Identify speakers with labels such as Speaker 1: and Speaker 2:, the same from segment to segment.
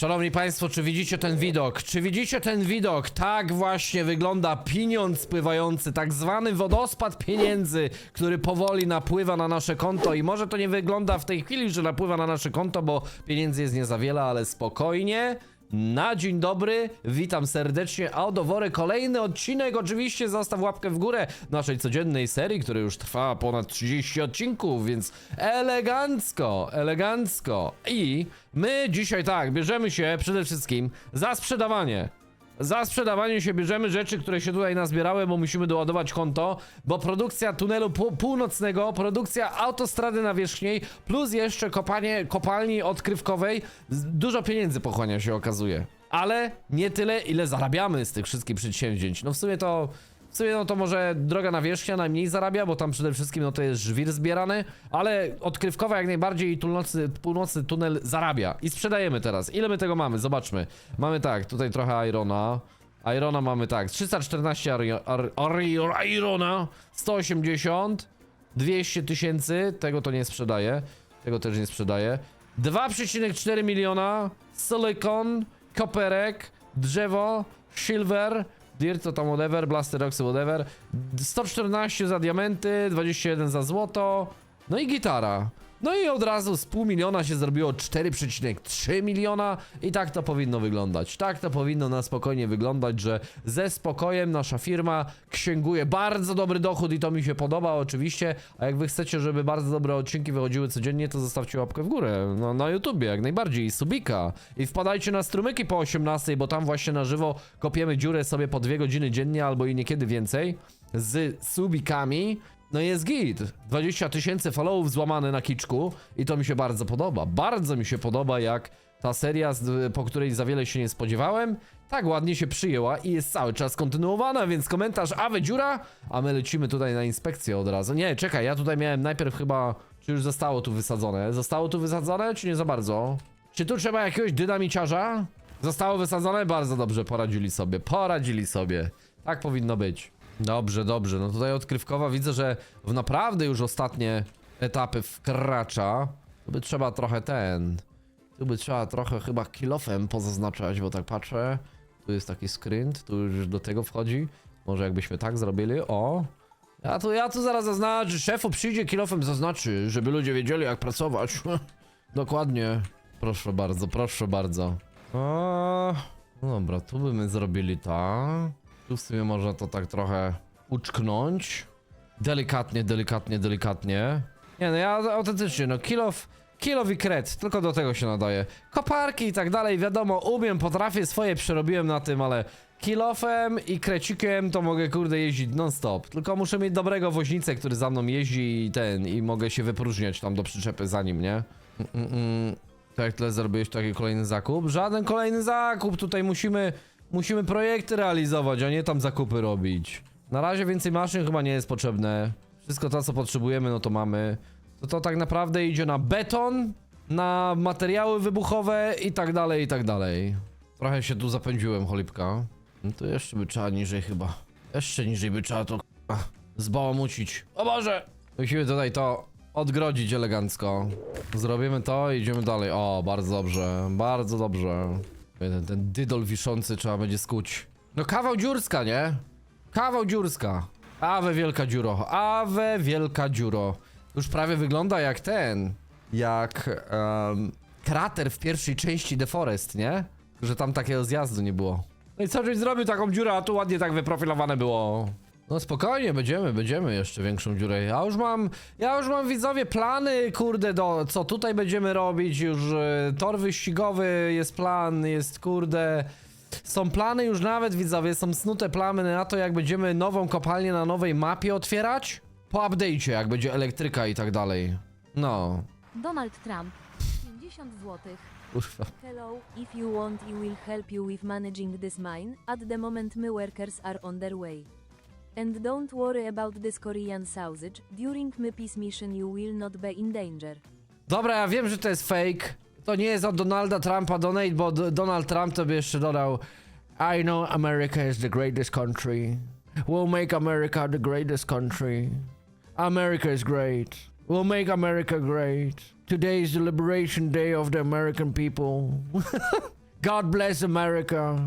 Speaker 1: Szanowni Państwo, czy widzicie ten widok? Czy widzicie ten widok? Tak właśnie wygląda pieniądz pływający, tak zwany wodospad pieniędzy, który powoli napływa na nasze konto i może to nie wygląda w tej chwili, że napływa na nasze konto, bo pieniędzy jest nie za wiele, ale spokojnie. Na dzień dobry, witam serdecznie, Audowory, kolejny odcinek, oczywiście zostaw łapkę w górę naszej codziennej serii, która już trwa ponad 30 odcinków, więc elegancko, elegancko i my dzisiaj tak, bierzemy się przede wszystkim za sprzedawanie. Za sprzedawanie się bierzemy rzeczy, które się tutaj nazbierały, bo musimy doładować konto, bo produkcja tunelu pół- północnego, produkcja autostrady nawierzchniej, plus jeszcze kopanie kopalni odkrywkowej, dużo pieniędzy pochłania się okazuje. Ale nie tyle, ile zarabiamy z tych wszystkich przedsięwzięć. No w sumie to, w sumie no to może droga nawierzchnia najmniej zarabia, bo tam przede wszystkim no to jest żwir zbierany, ale odkrywkowa jak najbardziej i północny, północny tunel zarabia. I sprzedajemy teraz. Ile my tego mamy? Zobaczmy. Mamy tak, tutaj trochę Irona. Irona mamy tak, 314 ari- ar- ari- Irona, 180, 200 tysięcy, tego to nie sprzedaje, tego też nie sprzedaje. 2,4 miliona, silicon, koperek, drzewo, silver, dirt, to tam whatever, blaster roxy whatever, 114 za diamenty, 21 za złoto, no i gitara. No i od razu z pół miliona się zrobiło 4,3 miliona i tak to powinno wyglądać. Tak to powinno na spokojnie wyglądać, że ze spokojem nasza firma księguje bardzo dobry dochód i to mi się podoba oczywiście, a jak wy chcecie, żeby bardzo dobre odcinki wychodziły codziennie, to zostawcie łapkę w górę no, na YouTubie jak najbardziej i subika i wpadajcie na strumyki po 18, bo tam właśnie na żywo kopiemy dziurę sobie po dwie godziny dziennie albo i niekiedy więcej z subikami no jest git. 20 tysięcy followów złamane na kiczku i to mi się bardzo podoba. Bardzo mi się podoba, jak ta seria, po której za wiele się nie spodziewałem, tak ładnie się przyjęła i jest cały czas kontynuowana, więc komentarz Awe dziura, a my lecimy tutaj na inspekcję od razu. Nie, czekaj, ja tutaj miałem najpierw chyba, czy już zostało tu wysadzone? Zostało tu wysadzone, czy nie za bardzo? Czy tu trzeba jakiegoś dynamiciarza? Zostało wysadzone? Bardzo dobrze, poradzili sobie, poradzili sobie. Tak powinno być. Dobrze, dobrze. No tutaj odkrywkowa widzę, że w naprawdę już ostatnie etapy wkracza. Tu by trzeba trochę ten. Tu by trzeba trochę chyba kilofem pozaznaczać, bo tak patrzę. Tu jest taki skręt, tu już do tego wchodzi. Może jakbyśmy tak zrobili, o. Ja tu, ja tu zaraz zaznaczę, szefu przyjdzie kilofem zaznaczy, żeby ludzie wiedzieli jak pracować. Dokładnie. Proszę bardzo, proszę bardzo. O, no dobra, tu by my zrobili tak. Tu w sumie można to tak trochę uczknąć. Delikatnie, delikatnie, delikatnie. Nie no, ja autentycznie, no kilof, kilof i kret, tylko do tego się nadaje. Koparki i tak dalej, wiadomo, umiem, potrafię, swoje przerobiłem na tym, ale kilofem i krecikiem to mogę kurde jeździć non stop. Tylko muszę mieć dobrego woźnicę, który za mną jeździ i ten, i mogę się wypróżniać tam do przyczepy za nim, nie? Mm, mm, mm. Tak, tyle zrobiłeś taki kolejny zakup? Żaden kolejny zakup, tutaj musimy, musimy projekty realizować, a nie tam zakupy robić. Na razie więcej maszyn chyba nie jest potrzebne. Wszystko to, co potrzebujemy, no to mamy. To to tak naprawdę idzie na beton, na materiały wybuchowe i tak dalej, i tak dalej. Trochę się tu zapędziłem, cholipka. No to jeszcze by trzeba niżej chyba. Jeszcze niżej by trzeba to k***a, zbałamucić. O Boże! Musimy tutaj to odgrodzić elegancko. Zrobimy to i idziemy dalej. O, bardzo dobrze, bardzo dobrze. Ten, ten dydol wiszący trzeba będzie skuć. No kawał dziurska, nie? Kawał dziurska. Awe wielka dziuro. Awe wielka dziuro. Już prawie wygląda jak ten. Jak em, krater w pierwszej części The Forest, nie? Że tam takiego zjazdu nie było. No i co żeś zrobił taką dziurę, a tu ładnie tak wyprofilowane było. No spokojnie, będziemy, będziemy jeszcze większą dziurę. Ja już mam, ja już mam widzowie plany, kurde, do co tutaj będziemy robić, już e, tor wyścigowy jest plan, jest kurde... Są plany już nawet, widzowie, są snute plany na to, jak będziemy nową kopalnię na nowej mapie otwierać. Po update'cie, jak będzie elektryka i tak dalej. No.
Speaker 2: Donald Trump. 50 zł.
Speaker 1: Kurwa.
Speaker 2: Hello, if you want I will help you with managing this mine. At the moment my workers are on their way. And don't worry about this Korean sausage. During peace mission you will not be in danger.
Speaker 1: Dobra, ja wiem, że to jest fake. To nie jest od Donalda Trumpa donate, bo Donald Trump to by jeszcze dodał I know America is the greatest country. We'll make America the greatest country. America is great. We'll make America great. Today is the liberation day of the American people. God bless America.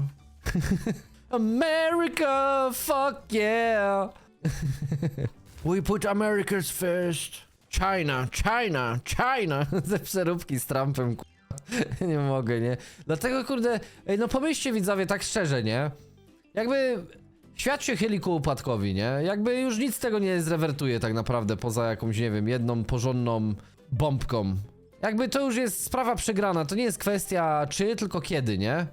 Speaker 1: America, fuck yeah. We put Americans first. China, China, China. Ze przeróbki z Trumpem, ku- Nie mogę, nie? Dlatego, kurde, ej, no pomyślcie widzowie tak szczerze, nie? Jakby świat się chyli ku upadkowi, nie? Jakby już nic z tego nie zrewertuje tak naprawdę, poza jakąś, nie wiem, jedną porządną bombką. Jakby to już jest sprawa przegrana, to nie jest kwestia czy, tylko kiedy, nie?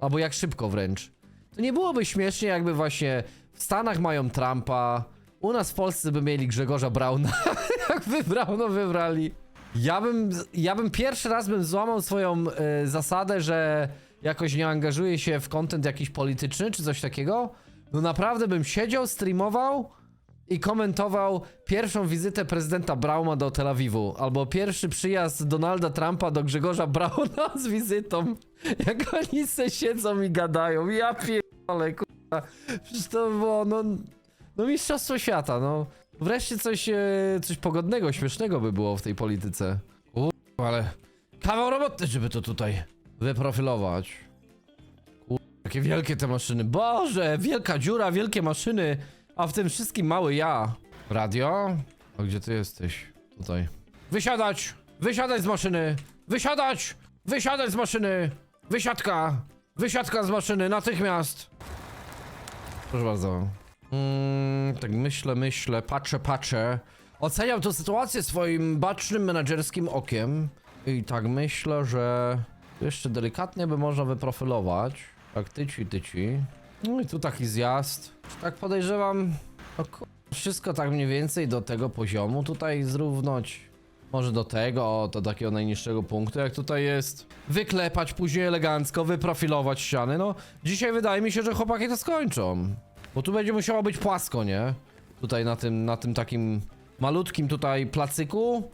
Speaker 1: Albo jak szybko wręcz. To nie byłoby śmiesznie, jakby właśnie w Stanach mają Trumpa, u nas w Polsce by mieli Grzegorza Brauna. Jakby Brauna wybrali. Ja bym, ja bym pierwszy raz bym złamał swoją e, zasadę, że jakoś nie angażuję się w content jakiś polityczny czy coś takiego. No naprawdę bym siedział, streamował i komentował pierwszą wizytę prezydenta Brauna do Tel Awiwu, albo pierwszy przyjazd Donalda Trumpa do Grzegorza Brauna z wizytą. Jak oni se siedzą i gadają. Ja pierdolę, kurwa. Przecież to było, no... No mistrzostwo świata, no. Wreszcie coś, e, coś pogodnego, śmiesznego by było w tej polityce. Kurwa, ale... Kawał roboty, żeby to tutaj wyprofilować. Kurwa, jakie wielkie te maszyny. Boże, wielka dziura, wielkie maszyny, a w tym wszystkim mały ja. Radio? A gdzie ty jesteś? Tutaj. Wysiadać! Wysiadać z maszyny! Wysiadać! Wysiadać z maszyny! Wysiadka! Wysiadka z maszyny, natychmiast! Proszę bardzo. Mm, tak myślę, myślę, patrzę, patrzę. Oceniam tę sytuację swoim bacznym menedżerskim okiem. I tak myślę, że jeszcze delikatnie by można wyprofilować. Tak tyci, tyci. No i tu taki zjazd. Tak podejrzewam, no wszystko tak mniej więcej do tego poziomu tutaj zrównać. Może do tego, do takiego najniższego punktu, jak tutaj jest. Wyklepać później elegancko, wyprofilować ściany. No, dzisiaj wydaje mi się, że chłopaki to skończą. Bo tu będzie musiało być płasko, nie? Tutaj na tym, na tym takim malutkim tutaj placyku.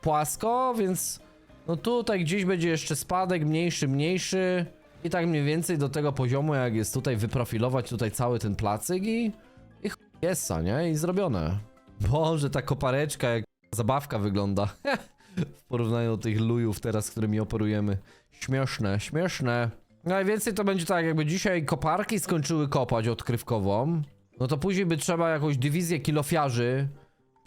Speaker 1: Płasko, więc no tutaj gdzieś będzie jeszcze spadek, mniejszy, mniejszy. I tak mniej więcej do tego poziomu, jak jest tutaj wyprofilować tutaj cały ten placyk i... I jessa, nie? I zrobione. Boże, ta kopareczka jak zabawka wygląda. w porównaniu do tych lujów teraz, którymi operujemy. Śmieszne, śmieszne. Najwięcej to będzie tak, jakby dzisiaj koparki skończyły kopać odkrywkową, no to później by trzeba jakąś dywizję kilofiarzy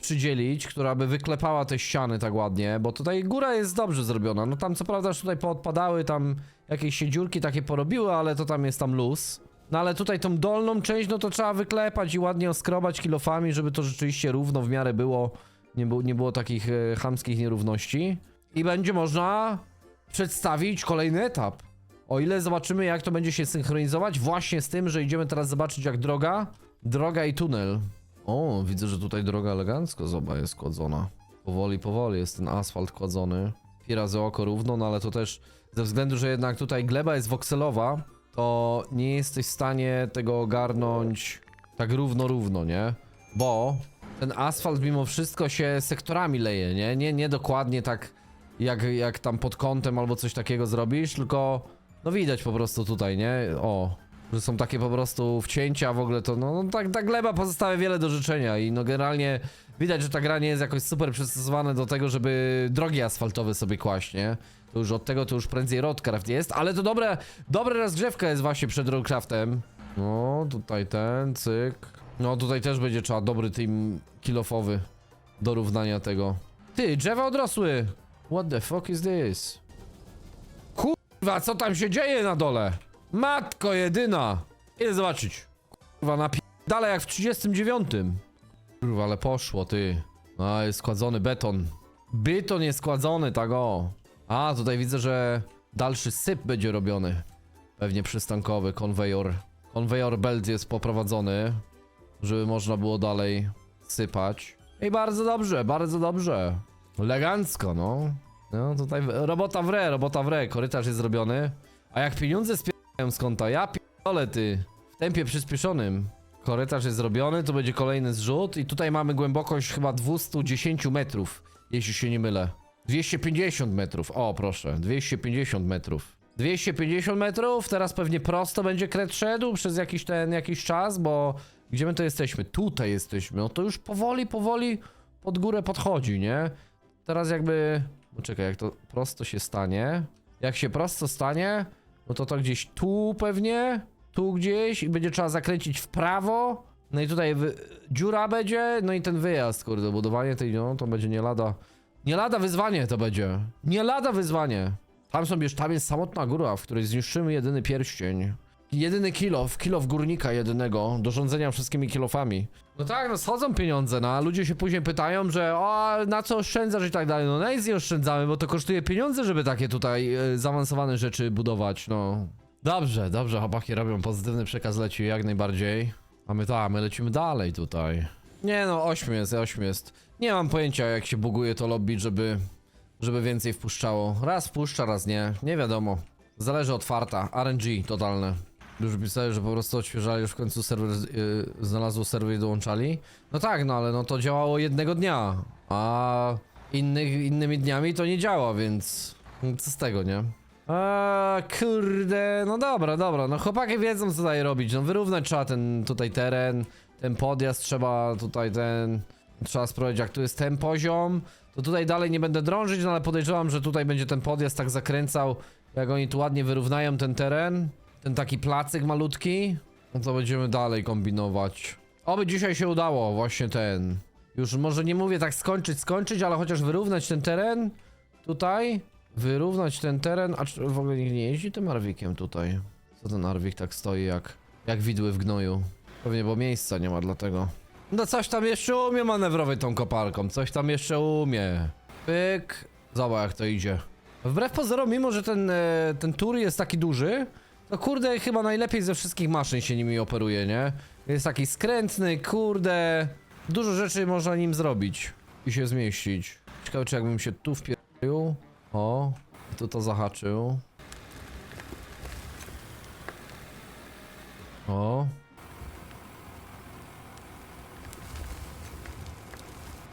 Speaker 1: przydzielić, która by wyklepała te ściany tak ładnie, bo tutaj góra jest dobrze zrobiona. No tam co prawda już tutaj poodpadały, tam jakieś się dziurki takie porobiły, ale to tam jest tam luz. No ale tutaj tą dolną część, no to trzeba wyklepać i ładnie oskrobać kilofami, żeby to rzeczywiście równo w miarę było. Nie, było, nie było takich e, chamskich nierówności. I będzie można przedstawić kolejny etap. O ile zobaczymy, jak to będzie się synchronizować, właśnie z tym, że idziemy teraz zobaczyć, jak droga, droga i tunel. O, widzę, że tutaj droga elegancko, zoba, jest kładzona. Powoli, powoli jest ten asfalt kładzony. Pi razy oko równo, no ale to też ze względu, że jednak tutaj gleba jest wokselowa, to nie jesteś w stanie tego ogarnąć tak równo, równo, nie? Bo ten asfalt mimo wszystko się sektorami leje, nie? Nie, nie dokładnie tak jak, jak tam pod kątem albo coś takiego zrobisz, tylko no widać po prostu tutaj, nie? O, że są takie po prostu wcięcia w ogóle to, no, no tak, ta gleba pozostawia wiele do życzenia i no generalnie widać, że ta gra nie jest jakoś super przystosowana do tego, żeby drogi asfaltowe sobie kłaść, nie? To już od tego to już prędzej Roadcraft jest, ale to dobre, dobra rozgrzewka jest właśnie przed Roadcraftem. No, tutaj ten, cyk. No, tutaj też będzie trzeba dobry team kilofowy do równania tego. Ty, drzewa odrosły! What the fuck is this? Kurwa, co tam się dzieje na dole? Matko jedyna! Idę zobaczyć. Kurwa, na dalej jak w 39. Kurwa, ale poszło, ty. A, jest składzony beton. Beton jest składzony, tak o. A, tutaj widzę, że dalszy syp będzie robiony. Pewnie przystankowy, konwejor. Konwejor belt jest poprowadzony, żeby można było dalej sypać. I bardzo dobrze, bardzo dobrze. Elegancko, no. No, tutaj robota w re, robota w re. Korytarz jest zrobiony. A jak pieniądze spierają z konta, ja pierdolę ty. W tempie przyspieszonym. Korytarz jest zrobiony, to będzie kolejny zrzut i tutaj mamy głębokość chyba 210 metrów, jeśli się nie mylę. 250 metrów, o proszę, 250 metrów. 250 metrów, teraz pewnie prosto będzie kret szedł przez jakiś ten, jakiś czas, bo gdzie my to jesteśmy? Tutaj jesteśmy, no to już powoli, powoli pod górę podchodzi, nie? Teraz jakby... No czekaj, jak to prosto się stanie? Jak się prosto stanie, no to to gdzieś tu pewnie, tu gdzieś i będzie trzeba zakręcić w prawo. No i tutaj wy... dziura będzie, no i ten wyjazd, kurde, budowanie tej, no to będzie nie lada. Nie lada wyzwanie to będzie. Nie lada wyzwanie. Tam są tam jest samotna góra, w której zniszczymy jedyny pierścień. Jedyny kilof, kilof górnika jedynego, do rządzenia wszystkimi kilofami. No tak, no schodzą pieniądze, no a ludzie się później pytają, że o, na co oszczędzasz i tak dalej. No na nic nie oszczędzamy, bo to kosztuje pieniądze, żeby takie tutaj e, zaawansowane rzeczy budować, no. Dobrze, dobrze, chłopaki robią, pozytywny przekaz leci jak najbardziej. A my tak, my lecimy dalej tutaj. Nie no, 8 jest, 8 jest. Nie mam pojęcia jak się buguje to lobby, żeby, żeby więcej wpuszczało. Raz wpuszcza, raz nie, nie wiadomo. Zależy od farta, RNG totalne. Już pisali, że po prostu odświeżali, już w końcu serwer yy, znalazło serwer i dołączali. No tak, no ale no to działało jednego dnia, a innych, innymi dniami to nie działa, więc co z tego, nie? A kurde, no dobra, dobra, no chłopaki wiedzą co tutaj robić, no wyrównać trzeba ten tutaj teren, ten podjazd trzeba tutaj ten, trzeba sprawdzić jak tu jest ten poziom, to tutaj dalej nie będę drążyć, no ale podejrzewam, że tutaj będzie ten podjazd tak zakręcał, jak oni tu ładnie wyrównają ten teren, ten taki placyk malutki, no to będziemy dalej kombinować. Oby dzisiaj się udało, właśnie ten. Już może nie mówię tak skończyć, skończyć, ale chociaż wyrównać ten teren tutaj, wyrównać ten teren, a w ogóle nikt nie jeździ tym Arwikiem tutaj? Co ten Arwik tak stoi jak, jak widły w gnoju? Pewnie, bo miejsca nie ma dlatego. No coś tam jeszcze umie manewrować tą koparką, coś tam jeszcze umie. Pyk. Zobacz jak to idzie. Wbrew pozorom, mimo że ten, e, ten tur jest taki duży, to kurde chyba najlepiej ze wszystkich maszyn się nimi operuje, nie? Jest taki skrętny, kurde. Dużo rzeczy można nim zrobić i się zmieścić. Ciekawe czy jakbym się tu wpierdolił. O, tu to zahaczył. O.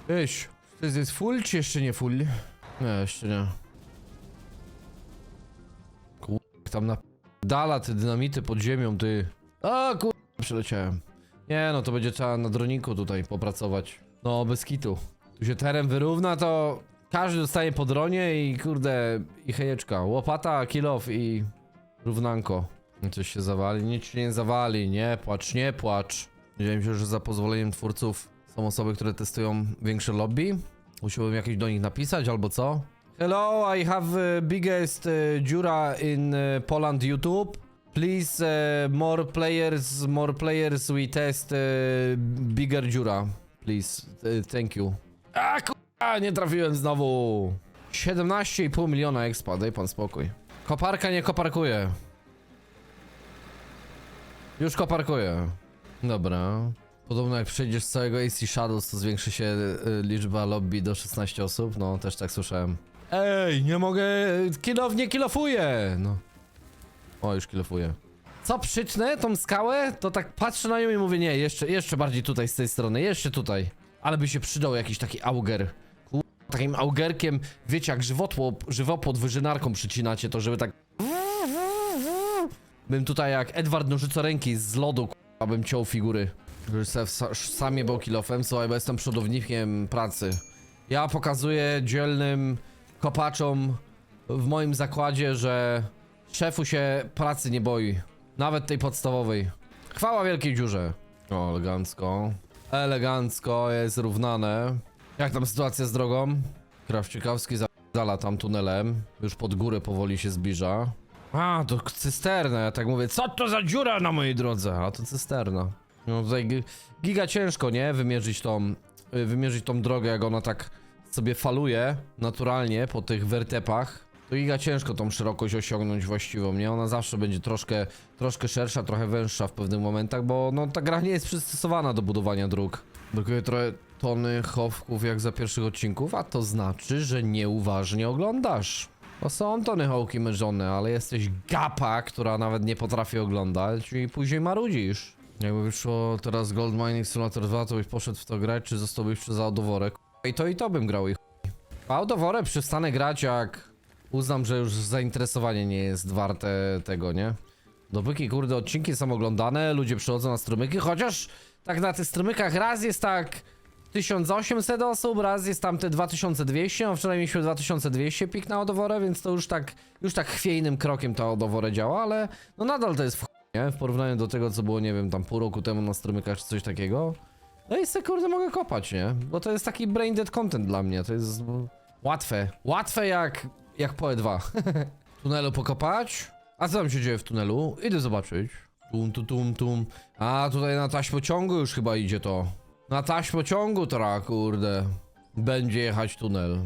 Speaker 1: Tyś, to jest full czy jeszcze nie full? Nie, jeszcze nie. Kur... tam na dala te dynamity pod ziemią, ty. A kur... przeleciałem. Nie no, to będzie trzeba na droniku tutaj popracować. No, bez kitu. Tu się teren wyrówna, to każdy dostaje po dronie i kurde, i hejeczka. Łopata, kilof i równanko. Coś się zawali, nic się nie zawali, nie płacz, nie płacz. Mi się, że za pozwoleniem twórców są osoby, które testują większe lobby. Musiałbym jakieś do nich napisać albo co? Hello, I have uh, biggest uh, dziura in uh, Poland YouTube. Please, uh, more players, more players, we test uh, bigger dziura. Please, uh, thank you. A kurwa, nie trafiłem znowu. 17,5 miliona expa, daj pan spokój. Koparka nie koparkuje. Już koparkuje. Dobra. Podobno jak przejdziesz całego AC Shadows, to zwiększy się y, liczba lobby do 16 osób. No, też tak słyszałem. Ej, nie mogę. Kilof nie kilofuje. No. O, już kilofuje. Co przytnę tą skałę, to tak patrzę na nią i mówię, nie, jeszcze, jeszcze bardziej tutaj z tej strony, jeszcze tutaj. Ale by się przydał jakiś taki auger. Kur- Takim augerkiem, wiecie, jak żywotło, żywopłot wyżynarką przycinacie, to żeby tak... Bym tutaj jak Edward Nożycoręki z lodu, k***a, bym ciął figury. Sam je był kilofem, słuchaj, bo jestem przodownikiem pracy. Ja pokazuję dzielnym kopaczom w moim zakładzie, że szefu się pracy nie boi. Nawet tej podstawowej. Chwała wielkiej dziurze. O, elegancko. Elegancko, jest równane. Jak tam sytuacja z drogą? Krawczykowski zadala tam tunelem. Już pod górę powoli się zbliża. A, to cysterna, ja tak mówię, co to za dziura na mojej drodze? A to cysterna. No tutaj gi- giga ciężko, nie? Wymierzyć tą, wymierzyć tą drogę, jak ona tak sobie faluje naturalnie po tych wertepach. To giga ciężko tą szerokość osiągnąć właściwą, nie? Ona zawsze będzie troszkę, troszkę szersza, trochę węższa w pewnych momentach, bo no ta gra nie jest przystosowana do budowania dróg. Brakuje trochę tony chowków jak za pierwszych odcinków, a to znaczy, że nieuważnie oglądasz. No są tony hołki mężone, ale jesteś gapa, która nawet nie potrafi oglądać i później marudzisz. Jakby wyszło teraz Gold Mining Simulator 2, to byś poszedł w to grać, czy zostałbyś przez Audoworek? I to i to bym grał i chuj. W Audoworę przestanę grać jak uznam, że już zainteresowanie nie jest warte tego, nie? Dopóki kurde odcinki są oglądane, ludzie przychodzą na strumyki, chociaż tak na tych strumykach raz jest tak 1800 osób, raz jest tam te 2200, no wczoraj mieliśmy 2200 pik na Odoworę, więc to już tak, już tak chwiejnym krokiem ta Odoworę działa, ale no nadal to jest w nie? W porównaniu do tego, co było, nie wiem, tam pół roku temu na strumykach czy coś takiego. No i se kurde mogę kopać, nie? Bo to jest taki brain dead content dla mnie, to jest łatwe. Łatwe jak, jak PoE 2. tunelu pokopać? A co tam się dzieje w tunelu? Idę zobaczyć. Tum, tum, tum, tum. A, tutaj na taśmociągu już chyba idzie to. Na taśmociągu teraz, kurde. Będzie jechać tunel.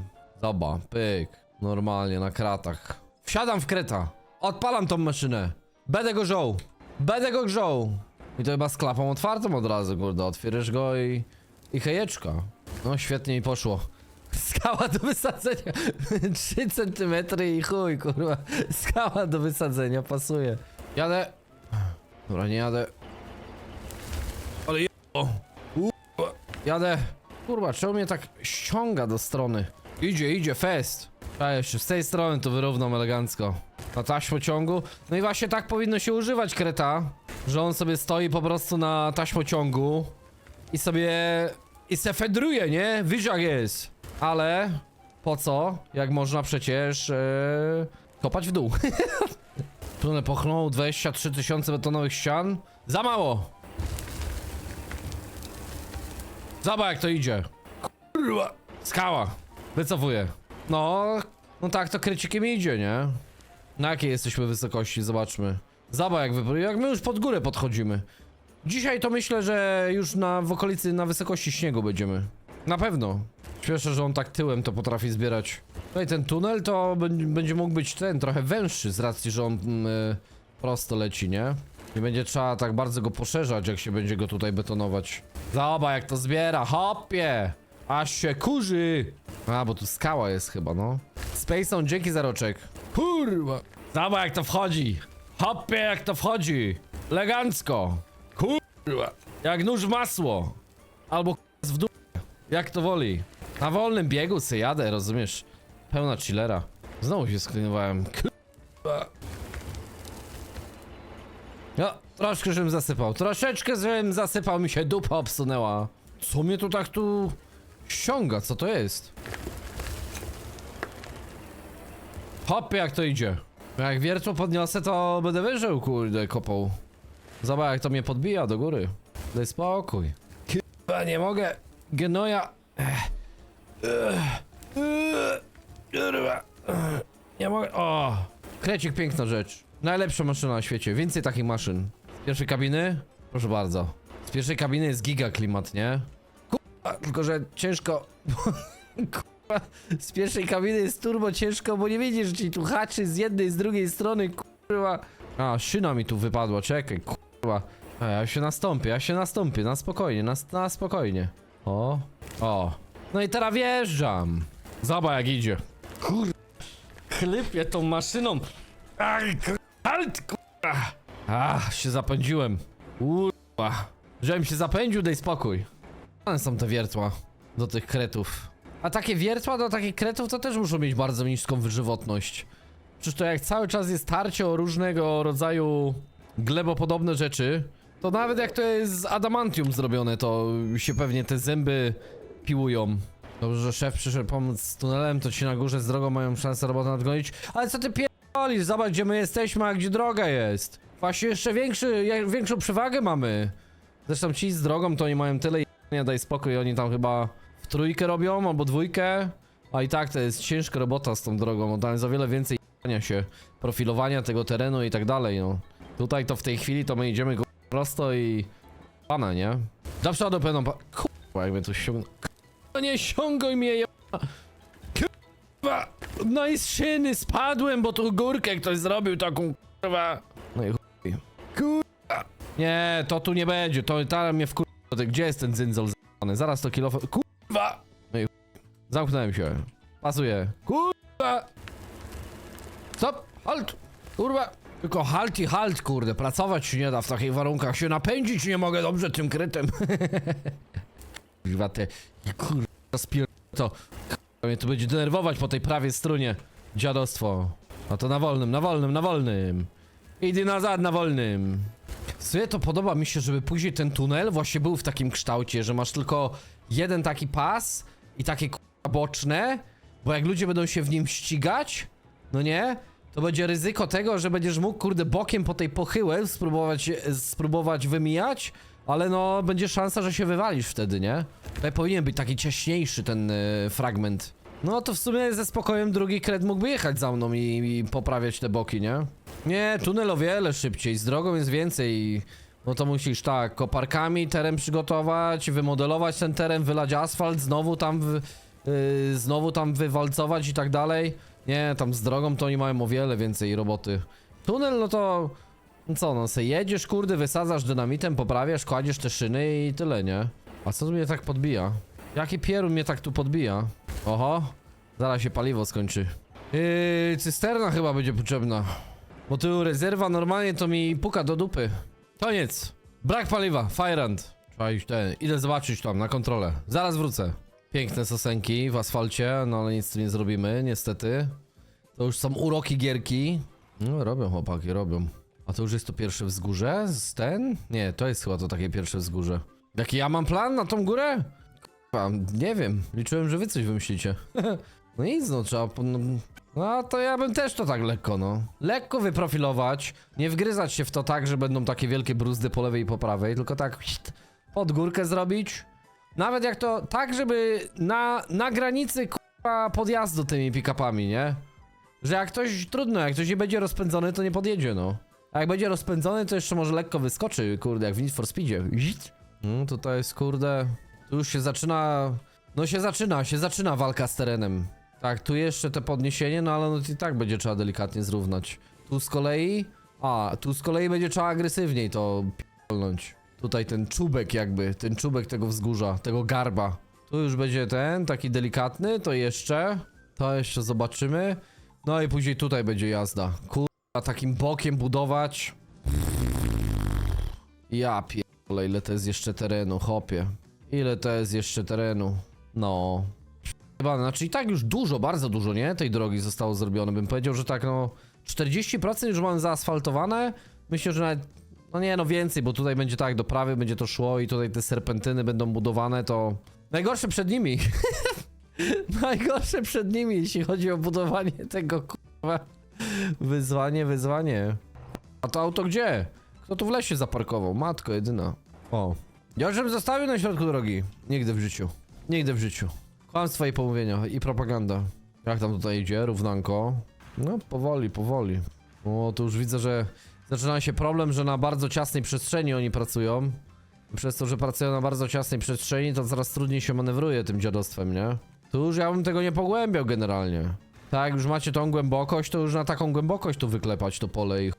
Speaker 1: Zoba, pyk. Normalnie, na kratach. Wsiadam w kreta. Odpalam tą maszynę. Będę go żoł. Będę go grzął. I to chyba z klapą otwartą od razu, kurde. Otwierasz go i... I hejeczka. No, świetnie mi poszło. Skała do wysadzenia. 3 cm i chuj, kurwa. Skała do wysadzenia, pasuje. Jadę. Dobra, nie jadę. Ale je... O. Jadę. Kurwa, czemu mnie tak ściąga do strony? Idzie, idzie, fest. A jeszcze z tej strony to wyrównam elegancko. Na taśmociągu. No i właśnie tak powinno się używać kreta. Że on sobie stoi po prostu na taśmociągu. I sobie... I se fedruje, nie? Widzisz jak jest. Ale... Po co? Jak można przecież... Yy, kopać w dół. Tunel pochnął 23 tysiące betonowych ścian. Za mało! Zobacz jak to idzie. Kurwa. Skała. Wycofuję. No, no tak to krycikiem idzie, nie? Na jakiej jesteśmy wysokości? Zobaczmy. Zobacz jak wy... jak my już pod górę podchodzimy. Dzisiaj to myślę, że już na, w okolicy, na wysokości śniegu będziemy. Na pewno. Śmieszę, że on tak tyłem to potrafi zbierać. No i ten tunel to będzie, mógł być ten, trochę węższy z racji, że on mm, y, prosto leci, nie? Nie będzie trzeba tak bardzo go poszerzać, jak się będzie go tutaj betonować. Zobacz jak to zbiera, hopie! Aż się kurzy! A, bo tu skała jest chyba, no. Space on, dzięki za roczek. Kurwa! Zobacz jak to wchodzi! Hopie jak to wchodzi! Elegancko! Kurwa! Jak nóż w masło! Albo w dół. Jak to woli. Na wolnym biegu se jadę, rozumiesz? Pełna chillera. Znowu się sklinowałem. Kurwa. No, troszkę żebym zasypał. Troszeczkę żebym zasypał, mi się dupa obsunęła. Co mnie tu tak tu ściąga? Co to jest? Hopie, jak to idzie. Jak wiertło podniosę, to będę wyżył, kurde, kopał. Zobacz, jak to mnie podbija do góry. Daj spokój. Chyba nie mogę. Genoja. Nie mogę. O! Krecik, piękna rzecz. Najlepsza maszyna na świecie. Więcej takich maszyn. Z pierwszej kabiny? Proszę bardzo. Z pierwszej kabiny jest giga klimat, nie? Kurwa, tylko że ciężko. Kurwa, z pierwszej kabiny jest turbo ciężko, bo nie widzisz, że ci tu haczy z jednej, z drugiej strony, kurwa. A, szyna mi tu wypadła, czekaj, kurwa. A, ja się nastąpię, ja się nastąpię, na spokojnie, na, na spokojnie. O, o. No i teraz wjeżdżam. Zobacz jak idzie. Kur... Chlypię tą maszyną. Aj. Halt, kurwa. Ach, się zapędziłem. Kurwa. Żebym się zapędził, daj spokój. One są te wiertła do tych kretów. A takie wiertła do takich kretów to też muszą mieć bardzo niską wyżywotność. Przecież to jak cały czas jest tarcie o różnego rodzaju glebopodobne rzeczy, to nawet jak to jest z adamantium zrobione, to się pewnie te zęby piłują. Dobrze, że szef przyszedł pomóc z tunelem, to ci na górze z drogą mają szansę robotę nadgonić. Ale co ty pierdolisz? Zobacz gdzie my jesteśmy, a gdzie droga jest. Właśnie jeszcze większy, większą przewagę mamy. Zresztą ci z drogą to oni mają tyle nie daj spokój, oni tam chyba w trójkę robią albo dwójkę. A i tak to jest ciężka robota z tą drogą, tam jest o wiele więcej się, profilowania tego terenu i tak dalej, no. Tutaj to w tej chwili to my idziemy go prosto i... Pana, nie? Do przodu będą pa... Kurwa, jak mnie tu ściągnął. Kurwa, nie ściągaj mnie, je... Kurwa! No i z szyny spadłem, bo tu górkę ktoś zrobił taką, kurwa. No i chuj. Kurwa! Nie, to tu nie będzie, to tam mnie wkur... Gdzie jest ten zyndzol z***ny? Zaraz to kilof... Kurwa! No i. Zamknąłem się. Pasuje. Kurwa! Stop! Halt! Kurwa! Tylko halt i halt, kurde. Pracować się nie da w takich warunkach. Się napędzić nie mogę dobrze tym krytem. Kurwa te... Kurwa spier... To... Kurwa mnie to będzie denerwować po tej prawej strunie. Dziadostwo. A to na wolnym, na wolnym, na wolnym. Idę nazad na wolnym. W to podoba mi się, żeby później ten tunel właśnie był w takim kształcie, że masz tylko jeden taki pas i takie k***a boczne, bo jak ludzie będą się w nim ścigać, no nie, to będzie ryzyko tego, że będziesz mógł, kurde, bokiem po tej pochyłej spróbować, spróbować wymijać, ale no, będzie szansa, że się wywalisz wtedy, nie? Tutaj powinien być taki ciaśniejszy ten y, fragment. No to w sumie ze spokojem drugi kred mógłby jechać za mną i, i poprawiać te boki, nie? Nie, tunel o wiele szybciej, z drogą jest więcej. No to musisz tak, koparkami teren przygotować, wymodelować ten teren, wylać asfalt, znowu tam, w, yy, znowu tam wywalcować i tak dalej. Nie, tam z drogą to oni mają o wiele więcej roboty. Tunel, no to... No co, no se jedziesz, kurde, wysadzasz dynamitem, poprawiasz, kładziesz te szyny i tyle, nie? A co tu mnie tak podbija? Jaki pierun mnie tak tu podbija? Oho, zaraz się paliwo skończy. Yy, cysterna chyba będzie potrzebna. Bo tu rezerwa normalnie to mi puka do dupy. Koniec. Brak paliwa, Firehand. Trzeba iść ten, idę zobaczyć tam na kontrolę. Zaraz wrócę. Piękne sosenki w asfalcie, no ale nic tu nie zrobimy, niestety. To już są uroki gierki. No robią chłopaki, robią. A to już jest to pierwsze wzgórze z ten? Nie, to jest chyba to takie pierwsze wzgórze. Jaki ja mam plan na tą górę? Kurwa, nie wiem. Liczyłem, że wy coś wymyślicie. no nic, no trzeba... No, no to ja bym też to tak lekko, no. Lekko wyprofilować, nie wgryzać się w to tak, że będą takie wielkie bruzdy po lewej i po prawej, tylko tak pod górkę zrobić. Nawet jak to tak, żeby na, na granicy kurwa podjazdu tymi pick-upami, nie? Że jak ktoś, trudno, jak ktoś nie będzie rozpędzony, to nie podjedzie, no. A jak będzie rozpędzony, to jeszcze może lekko wyskoczy, kurde, jak w Need for Speedzie. No tutaj jest, kurde, tu już się zaczyna, no się zaczyna, się zaczyna walka z terenem. Tak, tu jeszcze te podniesienie, no ale no i tak będzie trzeba delikatnie zrównać. Tu z kolei, a, tu z kolei będzie trzeba agresywniej to p***nąć. Tutaj ten czubek jakby, ten czubek tego wzgórza, tego garba. Tu już będzie ten, taki delikatny, to jeszcze, to jeszcze zobaczymy. No i później tutaj będzie jazda. Kurwa, takim bokiem budować. Ja pierdolę, ile to jest jeszcze terenu, hopie. Ile to jest jeszcze terenu. No. Chyba, znaczy i tak już dużo, bardzo dużo, nie? Tej drogi zostało zrobione. Bym powiedział, że tak no 40% już mamy zaasfaltowane. Myślę, że nawet, no nie no więcej, bo tutaj będzie tak, do prawy będzie to szło i tutaj te serpentyny będą budowane, to... Najgorsze przed nimi. Najgorsze przed nimi, jeśli chodzi o budowanie tego kurwa. Wyzwanie, wyzwanie. A to auto gdzie? Kto tu w lesie zaparkował? Matko jedyna. O. Ja już bym zostawił na środku drogi. Nigdy w życiu. Nigdy w życiu. Kłamstwa i pomówienia i propaganda. Jak tam tutaj idzie? Równanko. No, powoli, powoli. O, tu już widzę, że zaczyna się problem, że na bardzo ciasnej przestrzeni oni pracują. Przez to, że pracują na bardzo ciasnej przestrzeni, to coraz trudniej się manewruje tym dziadostwem, nie? Tu już ja bym tego nie pogłębiał generalnie. Tak, jak już macie tą głębokość, to już na taką głębokość tu wyklepać to pole i.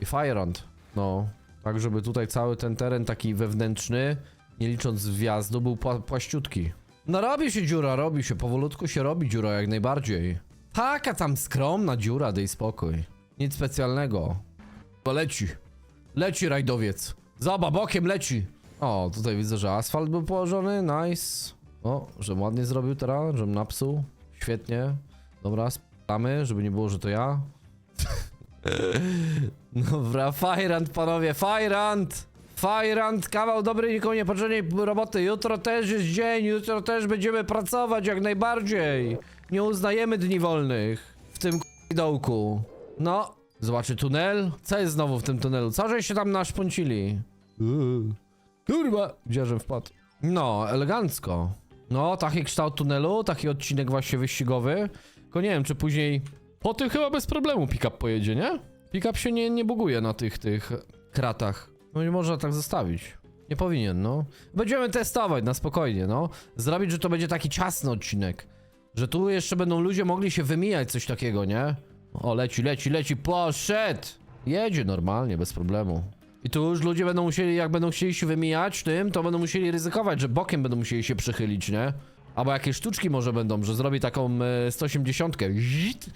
Speaker 1: I firehand. No. Tak, żeby tutaj cały ten teren taki wewnętrzny, nie licząc wjazdu, był pła płaściutki. No robi się dziura, robi się, powolutku się robi dziura jak najbardziej. Taka tam skromna dziura, dej spokój. Nic specjalnego. To leci. Leci rajdowiec. Zobacz, bokiem leci. O, tutaj widzę, że asfalt był położony, nice. O, że ładnie zrobił teraz, żebym napsuł. Świetnie. Dobra, spamy, żeby nie było, że to ja. Dobra, Firand, panowie, Firand! Firand, kawał dobrej, nikomu niepotrzebnej roboty. Jutro też jest dzień, jutro też będziemy pracować jak najbardziej. Nie uznajemy dni wolnych w tym dołku. No, zobaczy tunel. Co jest znowu w tym tunelu? Co żeście tam naszpącili? Uuu. Kurwa, gdzieżem wpadł. No, elegancko. No, taki kształt tunelu, taki odcinek właśnie wyścigowy. Tylko nie wiem, czy później... Po tym chyba bez problemu pick-up pojedzie, nie? Pick-up się nie, nie buguje na tych, tych kratach. No nie można tak zostawić. Nie powinien, no. Będziemy testować na spokojnie, no. Zrobić, że to będzie taki ciasny odcinek. Że tu jeszcze będą ludzie mogli się wymijać, coś takiego, nie? O, leci, leci, leci, poszedł! Jedzie normalnie, bez problemu. I tu już ludzie będą musieli, jak będą chcieli się wymijać tym, to będą musieli ryzykować, że bokiem będą musieli się przychylić, nie? Albo jakieś sztuczki może będą, że zrobi taką e, 180 zit,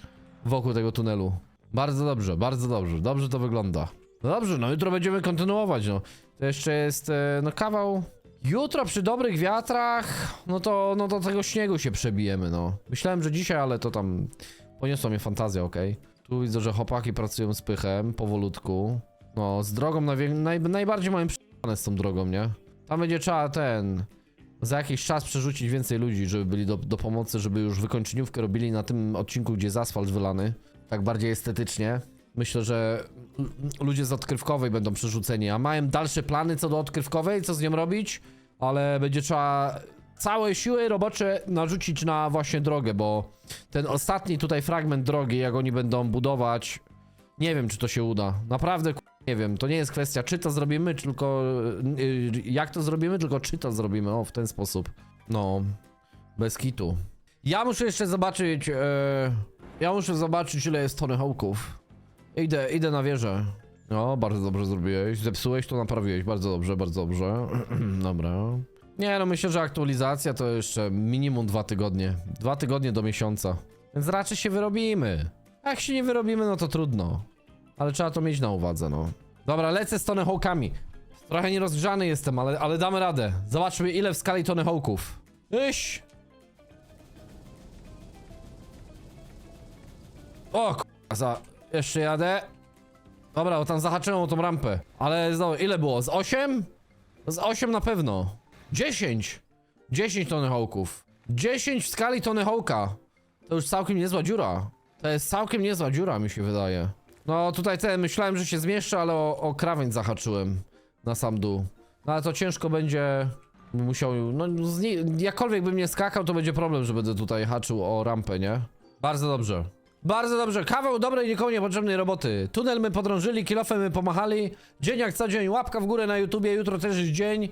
Speaker 1: wokół tego tunelu. Bardzo dobrze, bardzo dobrze, dobrze to wygląda. No dobrze, no jutro będziemy kontynuować, no. To jeszcze jest, e, no kawał... Jutro przy dobrych wiatrach, no to, no do tego śniegu się przebijemy, no. Myślałem, że dzisiaj, ale to tam poniosła mnie fantazja, okej. Tu widzę, że chłopaki pracują z pychem, powolutku. No, z drogą naj najbardziej mamy przyjemne z tą drogą, nie? Tam będzie trzeba ten... za jakiś czas przerzucić więcej ludzi, żeby byli do, do pomocy, żeby już wykończeniówkę robili na tym odcinku, gdzie jest asfalt wylany. Tak bardziej estetycznie. Myślę, że ludzie z odkrywkowej będą przerzuceni, a mają dalsze plany co do odkrywkowej, co z nią robić, ale będzie trzeba całe siły robocze narzucić na właśnie drogę, bo ten ostatni tutaj fragment drogi, jak oni będą budować, nie wiem, czy to się uda. Naprawdę, nie wiem. To nie jest kwestia, czy to zrobimy, czy tylko. yy, Jak to zrobimy, tylko czy to zrobimy. O, w ten sposób. No, bez kitu. Ja muszę jeszcze zobaczyć. e, ja muszę zobaczyć, ile jest Tony Hawków. Idę, idę na wieżę. No, bardzo dobrze zrobiłeś. Zepsułeś, to naprawiłeś. Bardzo dobrze, bardzo dobrze. Dobra. Nie, no myślę, że aktualizacja to jeszcze minimum dwa tygodnie. Dwa tygodnie do miesiąca. Więc raczej się wyrobimy. Jak się nie wyrobimy, no to trudno. Ale trzeba to mieć na uwadze, no. Dobra, lecę z Tony Hawkami. Trochę nierozgrzany jestem, ale, ale damy radę. Zobaczmy, ile w skali Tony Hawków. Iś! O, k***a, za... Jeszcze jadę. Dobra, bo tam zahaczyłem o tą rampę. Ale znowu, ile było? Z 8? Z 8 na pewno. 10! 10 Tony Hawków. 10 w skali Tony Hawka. To już całkiem niezła dziura. To jest całkiem niezła dziura, mi się wydaje. No tutaj ten, myślałem, że się zmieszczę, ale o, o krawędź zahaczyłem na sam dół. No ale to ciężko będzie musiał, no jakkolwiek bym nie skakał, to będzie problem, że będę tutaj haczył o rampę, nie? Bardzo dobrze. Bardzo dobrze, kawał dobrej, nikomu niepotrzebnej roboty. Tunel my podrążyli, kilofem my pomachali. Dzień jak co dzień, łapka w górę na YouTubie, jutro też jest dzień.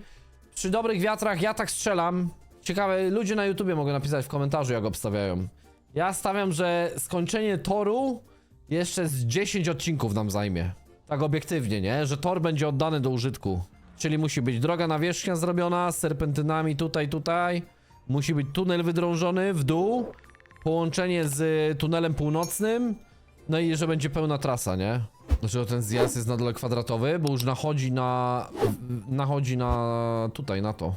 Speaker 1: Przy dobrych wiatrach ja tak strzelam. Ciekawe, ludzie na YouTubie mogą napisać w komentarzu, jak obstawiają. Ja stawiam, że skończenie toru jeszcze z 10 odcinków nam zajmie. Tak obiektywnie, nie? Że tor będzie oddany do użytku. Czyli musi być droga nawierzchnia zrobiona z serpentynami tutaj, tutaj. Musi być tunel wydrążony w dół. Połączenie z tunelem północnym. No i że będzie pełna trasa, nie? Dlaczego ten zjazd jest na dole kwadratowy? Bo już nachodzi na... nachodzi na... tutaj, na to.